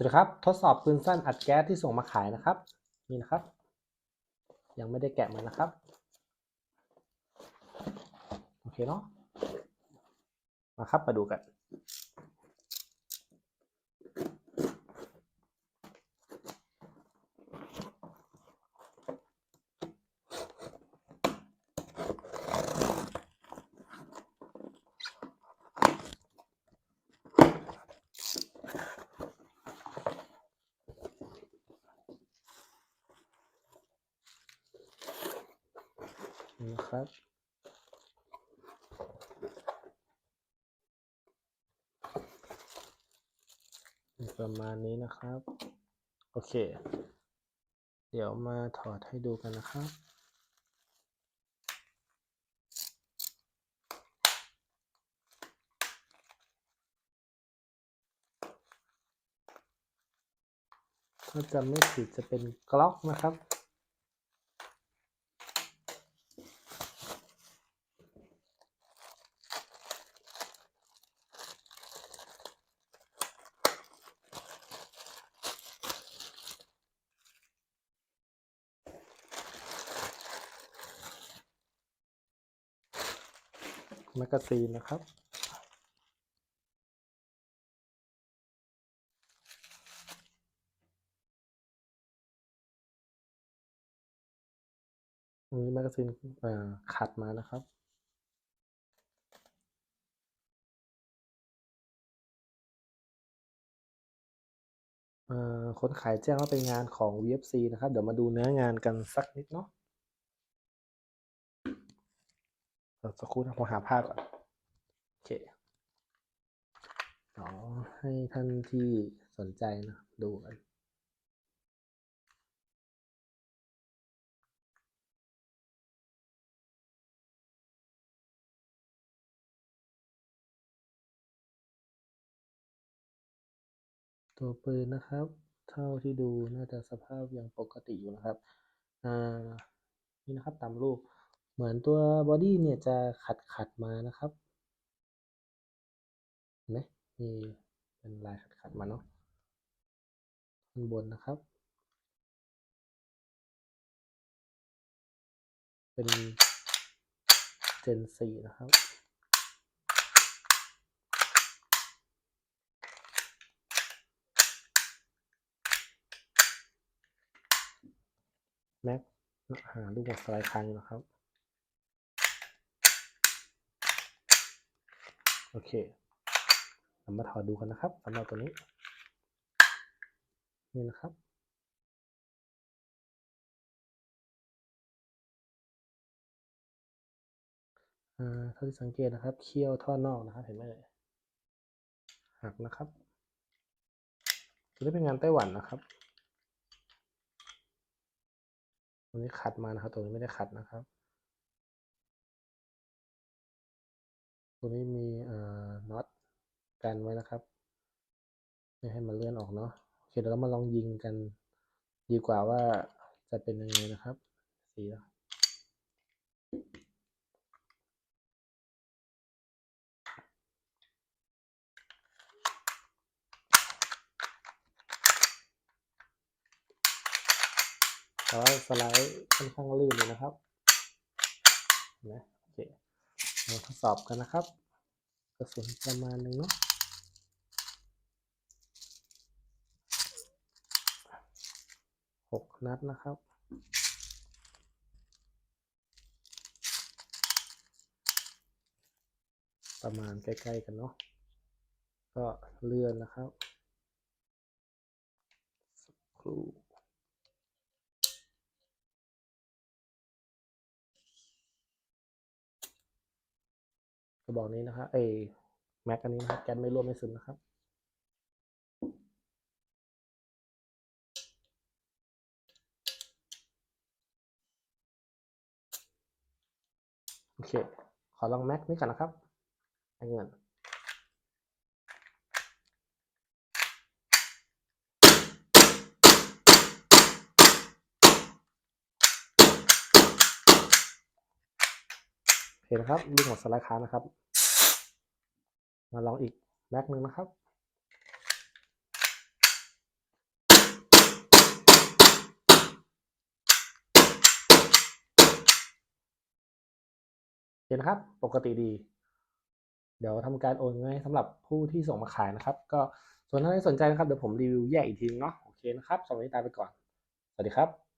สวัสดีครับ ทดสอบปืนสั้นอัดแก๊สที่ส่งมาขายนะครับ นี่นะครับ ยังไม่ได้แกะมันนะครับ โอเคเนาะมาครับมาดูกัน นะครับ ประมาณนี้นะครับ โอเค เดี๋ยวมาถอดให้ดูกันนะครับถ้าจำไม่ผิดจะเป็นกล็อกนะครับ แมกกาซีนนะครับอันนี้แมกกาซีนขัดมานะครับคนขายแจ้งว่าเป็นงานของ VFC นะครับ เดี๋ยวมาดูเนื้องานกันสักนิดเนาะเดี๋ยว สักครู่นะผมหาภาพก่อน โอเคเดี๋ยวให้ท่านที่สนใจนะดูกันตัวปืนนะครับ เท่าที่ดูน่าจะสภาพยังปกติอยู่นะครับ อ่า นี่นะครับตามรูป เหมือนตัวบอดี้เนี่ยจะขัดขัดมานะครับเห็นไหมมีเป็นลายขัดขัดมาเนาะข้างบนนะครับ เป็นเจนสี่นะครับแม็กหาลูกหมดสไลด์ค้างอยู่นะครับ โอเคเรามาถอดดูกันนะครับสำหรับตัวนี้ นี่นะครับเท่าที่สังเกตนะครับเขี้ยวท่อนอกนะครับ เห็นไหมเอ่ยหักนะครับตัวนี้เป็นงานไต้หวันนะครับตัวนี้ขัดมานะครับ ตัวนี้ไม่ได้ขัดนะครับ ตัวนี้มีน็อตกันไว้นะครับไม่ให้มันเลื่อนออกเนาะโอเคเดี๋ยวเรามาลองยิงกันดีกว่าว่าจะเป็นยังไงนะครับสีแล้วแต่ว่าสไลด์ค่อนข้างลื่นเลยนะครับเห็นไหม เคมาทดสอบกันนะครับ กระสุนประมาณนึงเนาะหกนัดนะครับประมาณใกล้ๆกันเนาะ ก็เลื่อนนะครับสักครู่ ระบอกนี้นะครับเอยแม็กอันนี้นะครับแก๊สไม่ร่วมไม่ซึมนะครับโอเค ขอลองแม็กนี้ก่อนนะครับเงิน เห็นไหครับดึงหัวสไลด์ค้างนะครับ มาลองอีกแม็กหนึ่งนะครับเห็นครับ ปกติดี เดี๋ยวทำการโอนเงินสำหรับผู้ที่ส่งมาขายนะครับ ก็ส่วนท่านที่สนใจนะครับ เดี๋ยวผมรีวิวแยกอีกทีนึงเนาะ โอเคนะครับสำหรับวันนี้ตายไปก่อน สวัสดีครับ